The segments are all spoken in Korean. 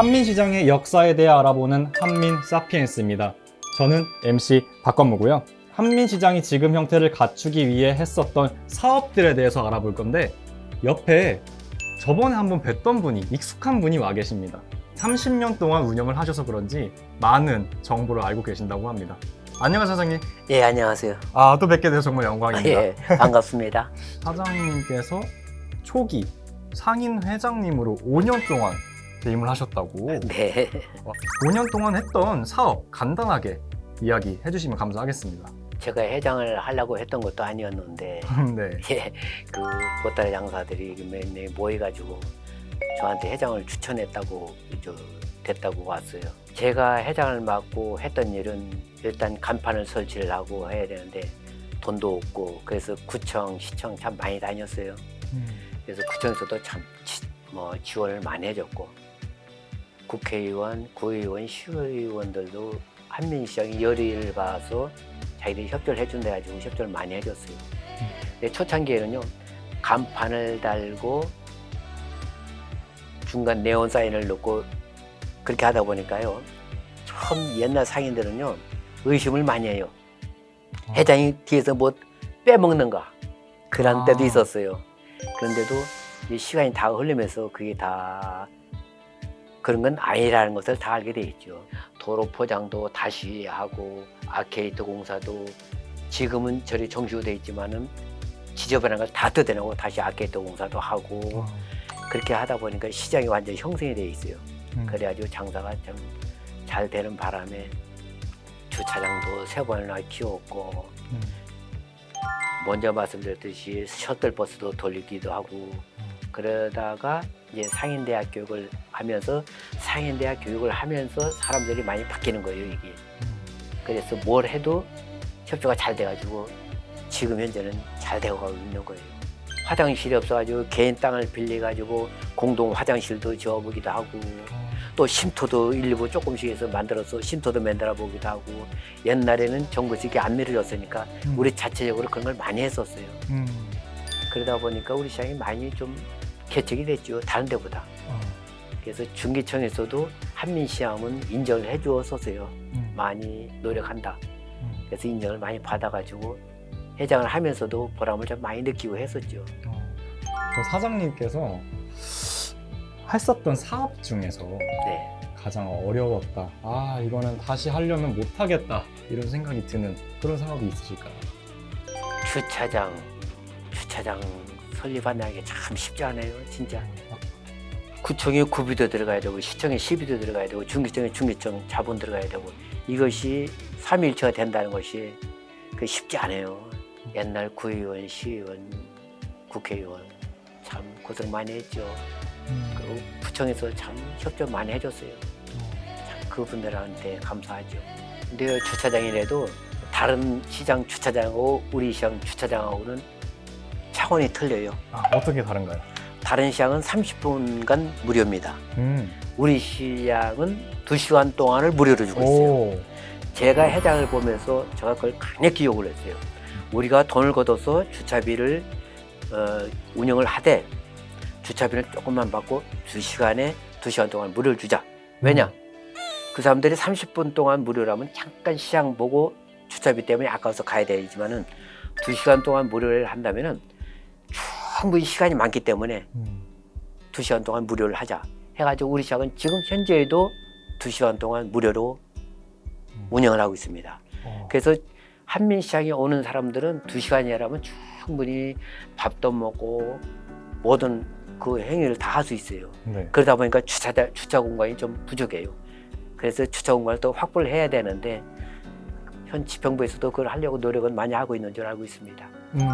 한민시장의 역사에 대해 알아보는 한민 사피엔스입니다. 저는 MC 박건무고요. 한민시장이 지금 형태를 갖추기 위해 했었던 사업들에 대해서 알아볼 건데 옆에 저번에 한번 뵀던 분이 익숙한 분이 와 계십니다. 30년 동안 운영을 하셔서 그런지 많은 정보를 알고 계신다고 합니다. 안녕하세요, 사장님. 예, 안녕하세요. 아, 또 뵙게 돼서 정말 영광입니다. 예, 반갑습니다. 사장님께서 초기 상인 회장님으로 5년 동안 재임을 하셨다고. 네. 5년 동안 했던 사업 간단하게 이야기 해 주시면 감사하겠습니다. 제가 회장을 하려고 했던 것도 아니었는데, 네. 예, 그 보따리 장사들이 몇명 모여가지고 저한테 회장을 추천했다고, 저, 됐다고 왔어요. 제가 회장을 맡고 했던 일은 일단 간판을 설치를 하고 해야 되는데 돈도 없고, 그래서 구청, 시청 참 많이 다녔어요. 그래서 구청에서도 참뭐 지원을 많이 해줬고 국회의원, 구의원, 시의원들도 한민시장이 열의를 봐서 자기들이 협조를 해준다 가지고 협조를 많이 해줬어요. 근데 초창기에는요 간판을 달고 중간 네온 사인을 넣고 그렇게 하다 보니까요 처음 옛날 상인들은요 의심을 많이 해요. 회장이 뒤에서 뭐 빼먹는가 그런 아. 때도 있었어요. 그런데도 이 시간이 다 흐르면서 그게 다 그런 건 아니라는 것을 다 알게 돼 있죠. 도로 포장도 다시 하고 아케이드 공사도 지금은 저리 정지돼 있지만은 지저분한 걸 다 뜯어내고 다시 아케이드 공사도 하고 그렇게 하다 보니까 시장이 완전 형성이 돼 있어요. 음. 그래가지고 장사가 좀잘 되는 바람에 주차장도 세 번이나 키웠고 음. 먼저 말씀드렸듯이 셔틀버스도 돌리기도 하고 그러다가 이제 상인대학 교육을 하면서 상인대학 교육을 하면서 사람들이 많이 바뀌는 거예요 이게 그래서 뭘 해도 협조가 잘 돼가지고 지금 현재는 잘 되어가고 있는 거예요 화장실이 없어가지고 개인 땅을 빌려가지고 공동 화장실도 지어보기도 하고 또 쉼터도 일부 조금씩 해서 만들어서 쉼터도 만들어 보기도 하고 옛날에는 정부식이 안 밀어줬으니까 음. 우리 자체적으로 그런 걸 많이 했었어요 음. 그러다 보니까 우리 시장이 많이 좀 개척이 됐죠 다른 데보다 어. 그래서 중기청에서도 한민시장은 인정을 해주었었어요 음. 많이 노력한다 음. 그래서 인정을 많이 받아가지고 회장을 하면서도 보람을 좀 많이 느끼고 했었죠 어. 저 사장님께서 했었던 사업 중에서 네. 가장 어려웠다. 아, 이거는 다시 하려면 못하겠다. 이런 생각이 드는 그런 사업이 있으실까요? 주차장 주차장 설립한다는 게 참 쉽지 않아요 진짜. 구청에 구비도 들어가야 되고 시청에 시비도 들어가야 되고 중기청에 중기청 자본 들어가야 되고 이것이 삼일체가 된다는 것이 그 쉽지 않아요. 옛날 구의원 시의원 국회의원 참 고생 많이 했죠. 그리고 구청에서 참 협조 많이 해줬어요. 참 그분들한테 감사하죠. 근데 주차장이라도 다른 시장 주차장하고 우리 시장 주차장하고는 차원이 틀려요. 아, 어떻게 다른가요? 다른 시장은 30분간 무료입니다. 음. 우리 시장은 2시간 동안을 무료로 주고 있어요. 오. 제가 회장을 보면서 제가 그걸 강력 기억을 했어요. 우리가 돈을 걷어서 주차비를 어, 운영을 하되 주차비를 조금만 받고 2시간에 2시간 동안 무료를 주자. 왜냐? 그 사람들이 30분 동안 무료라면 잠깐 시장 보고 주차비 때문에 아까워서 가야 되지만은 2시간 동안 무료를 한다면은 충분히 시간이 많기 때문에 음. 2시간 동안 무료를 하자. 해가지고 우리 시장은 지금 현재에도 2시간 동안 무료로 운영을 하고 있습니다. 어. 그래서 한민 시장에 오는 사람들은 두 시간이라면 충분히 밥도 먹고 모든 그 행위를 다 할 수 있어요. 네. 그러다 보니까 주차 주차 공간이 좀 부족해요. 그래서 주차 공간을 또 확보를 해야 되는데 현 지평부에서도 그걸 하려고 노력은 많이 하고 있는 줄 알고 있습니다. 음.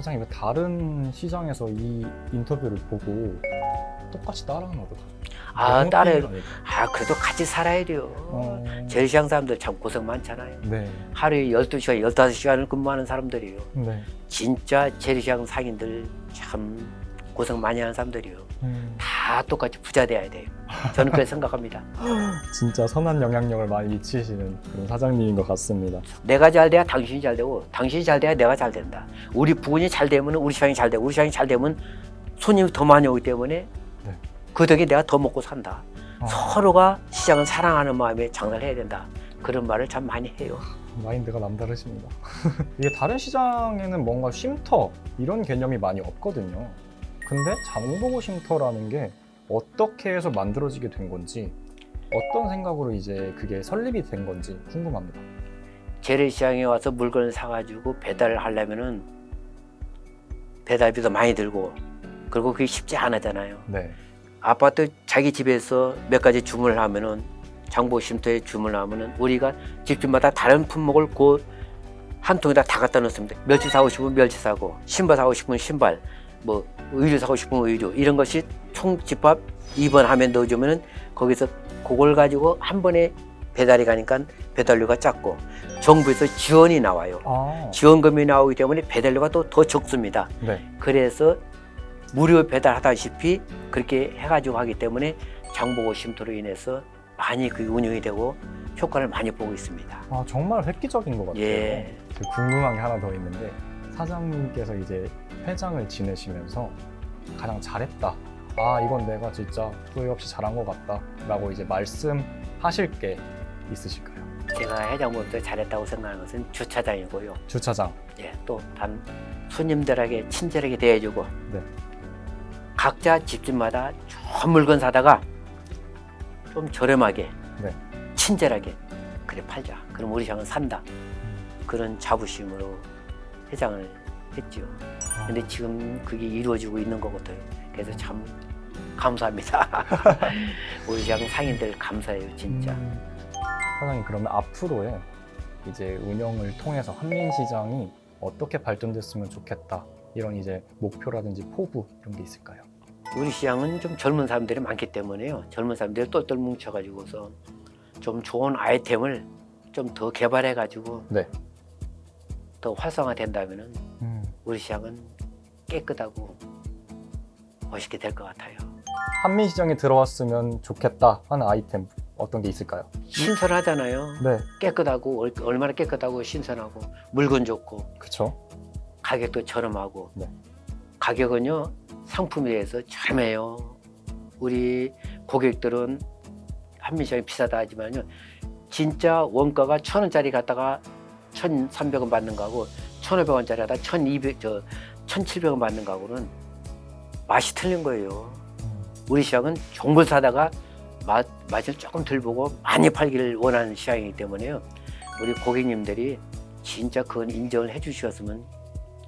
사장님, 다른 시장에서 이 인터뷰를 보고 똑같이 따라하는 것도 아 편해요. 아 그래도 같이 살아야 돼요. 어. 재래시장 사람들 참 고생 많잖아요. 네. 하루에 12시간, 15시간을 근무하는 사람들이에요. 네. 진짜 재래시장 상인들 참 고생 많이 하는 사람들이에요. 음. 다 똑같이 부자 돼야 돼요. 저는 그렇게 생각합니다. 진짜 선한 영향력을 많이 미치시는 그런 사장님인 것 같습니다. 내가 잘 돼야 당신이 잘 되고 당신이 잘 돼야 내가 잘 된다. 우리 부군이 잘 되면 우리 시장이 잘 되고 우리 시장이 잘 되면 손님이 더 많이 오기 때문에 네. 그 덕에 내가 더 먹고 산다. 어. 서로가 시장을 사랑하는 마음에 장사를 해야 된다. 그런 말을 참 많이 해요. 마인드가 남다르십니다. 이게 다른 시장에는 뭔가 쉼터 이런 개념이 많이 없거든요. 근데 장보고 쉼터라는 게 어떻게 해서 만들어지게 된 건지 어떤 생각으로 이제 그게 설립이 된 건지 궁금합니다. 재래시장에 와서 물건을 사가지고 배달을 하려면은 배달비도 많이 들고 그리고 그게 쉽지 않았잖아요. 네. 아파트 자기 집에서 몇 가지 주문을 하면은 장보 쉼터에 주문을 하면은 우리가 집집마다 다른 품목을 그한 통에다 다 갖다 놓습니다. 멸치 사고 싶으면 멸치 사고, 신발 사고 싶으면 신발, 뭐 의류 사고 싶으면 의류 이런 것이 총 집합 2번 하면 넣어주면은 거기서 그걸 가지고 한 번에 배달이 가니까 배달료가 작고 정부에서 지원이 나와요. 아. 지원금이 나오기 때문에 배달료가 또 더 적습니다. 네. 그래서 무료 배달하다시피 그렇게 해가지고 하기 때문에 장보고 쉼터로 인해서 많이 그 운영이 되고 효과를 많이 보고 있습니다. 아 정말 획기적인 것 같아요. 예. 그 궁금한 게 하나 더 있는데 사장님께서 이제 회장을 지내시면서 가장 잘했다. 아 이건 내가 진짜 후회 없이 잘한 것 같다 라고 이제 말씀하실 게 있으실까요? 제가 해장부터 잘했다고 생각하는 것은 주차장이고요. 주차장. 예, 또단 손님들에게 친절하게 대해주고 네. 각자 집집마다 좋은 물건 사다가 좀 저렴하게 네. 친절하게 그래 팔자. 그럼 우리 시장은 산다. 그런 자부심으로 회장을 했죠. 아, 근데 지금 그게 이루어지고 있는 거거든요. 그래서 참 감사합니다. 우리 시장 상인들 감사해요, 진짜. 음, 사장님 그러면 앞으로의 이제 운영을 통해서 한민 시장이 어떻게 발전됐으면 좋겠다 이런 이제 목표라든지 포부 이런 게 있을까요? 우리 시장은 좀 젊은 사람들이 많기 때문에요. 젊은 사람들이 똘똘 뭉쳐가지고서 좀 좋은 아이템을 좀 더 개발해가지고 네. 더 활성화된다면은 음, 우리 시장은 깨끗하고 멋있게 될 것 같아요. 한민시장에 들어왔으면 좋겠다 하는 아이템 어떤 게 있을까요? 신선하잖아요. 네, 깨끗하고 얼- 얼마나 깨끗하고 신선하고 물건 좋고 그렇죠. 가격도 저렴하고 네. 가격은요 상품에 대해서 저렴해요. 우리 고객들은 한민시장이 비싸다 하지만요 진짜 원가가 천 원짜리 갖다가 천 삼백 원 받는 거하고 천 오백 원짜리 하다 천 이백 저 천칠백 원 받는 거하고는 맛이 틀린 거예요. 음, 우리 시장은 종물 사다가 맛 맛을 조금 덜 보고 많이 팔기를 원하는 시장이기 때문에요. 우리 고객님들이 진짜 그건 인정을 해 주셨으면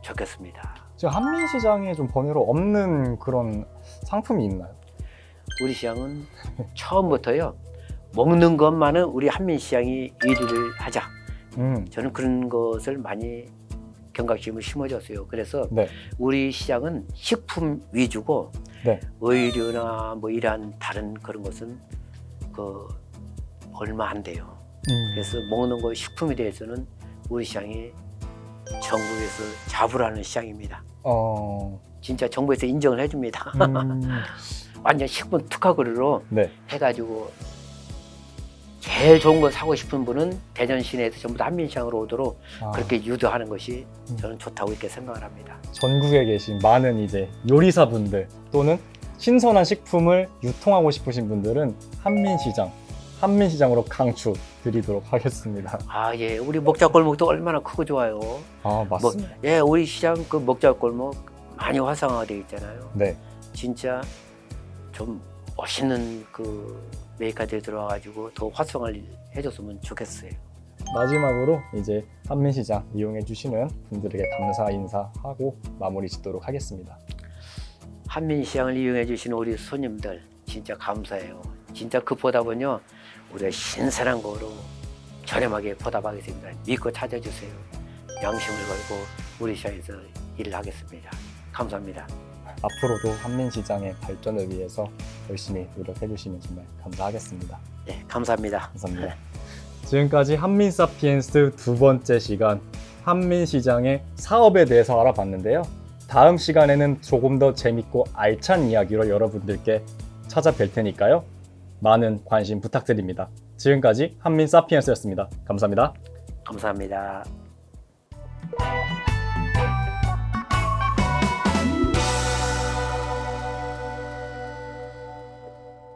좋겠습니다. 지금 한민시장에 좀 번외로 없는 그런 상품이 있나요? 우리 시장은 처음부터요 먹는 것만은 우리 한민 시장이 1위를 하자. 음, 저는 그런 것을 많이 경각심을 심어줬어요. 그래서 네. 우리 시장은 식품 위주고 네. 의류나 뭐 이러한 다른 그런 것은 그 얼마 안 돼요. 음, 그래서 먹는 거 식품에 대해서는 우리 시장이 전국에서 자부하는 시장입니다. 어, 진짜 정부에서 인정을 해줍니다. 음, 완전 식품 특화거리로 네. 해가지고 제일 좋은 거 사고 싶은 분은 대전 시내에서 전부 다 한민시장으로 오도록 아, 그렇게 유도하는 것이 음. 저는 좋다고 이렇게 생각을 합니다. 전국에 계신 많은 이제 요리사분들 또는 신선한 식품을 유통하고 싶으신 분들은 한민시장, 한민시장으로 강추 드리도록 하겠습니다. 아, 예. 우리 먹자골목도 얼마나 크고 좋아요. 아, 맞습니다. 예, 우리 시장 그 먹자골목 많이 활성화되어 있잖아요. 네. 진짜 좀 멋있는 그 메이커들이 들어와가지고 더 활성화를 해줬으면 좋겠어요. 마지막으로 이제 한민시장 이용해 주시는 분들에게 감사 인사하고 마무리 짓도록 하겠습니다. 한민시장을 이용해 주시는 우리 손님들 진짜 감사해요. 진짜 그 보답은요 우리가 신선한 거로 저렴하게 보답하겠습니다. 믿고 찾아주세요. 양심을 걸고 우리 시장에서 일을 하겠습니다. 감사합니다. 앞으로도 한민시장의 발전을 위해서 열심히 노력해 주시면 정말 감사하겠습니다. 네, 감사합니다. 감사합니다. 지금까지 한민사피엔스 두 번째 시간 한민시장의 사업에 대해서 알아봤는데요. 다음 시간에는 조금 더 재밌고 알찬 이야기로 여러분들께 찾아뵐 테니까요. 많은 관심 부탁드립니다. 지금까지 한민사피엔스였습니다. 감사합니다. 감사합니다.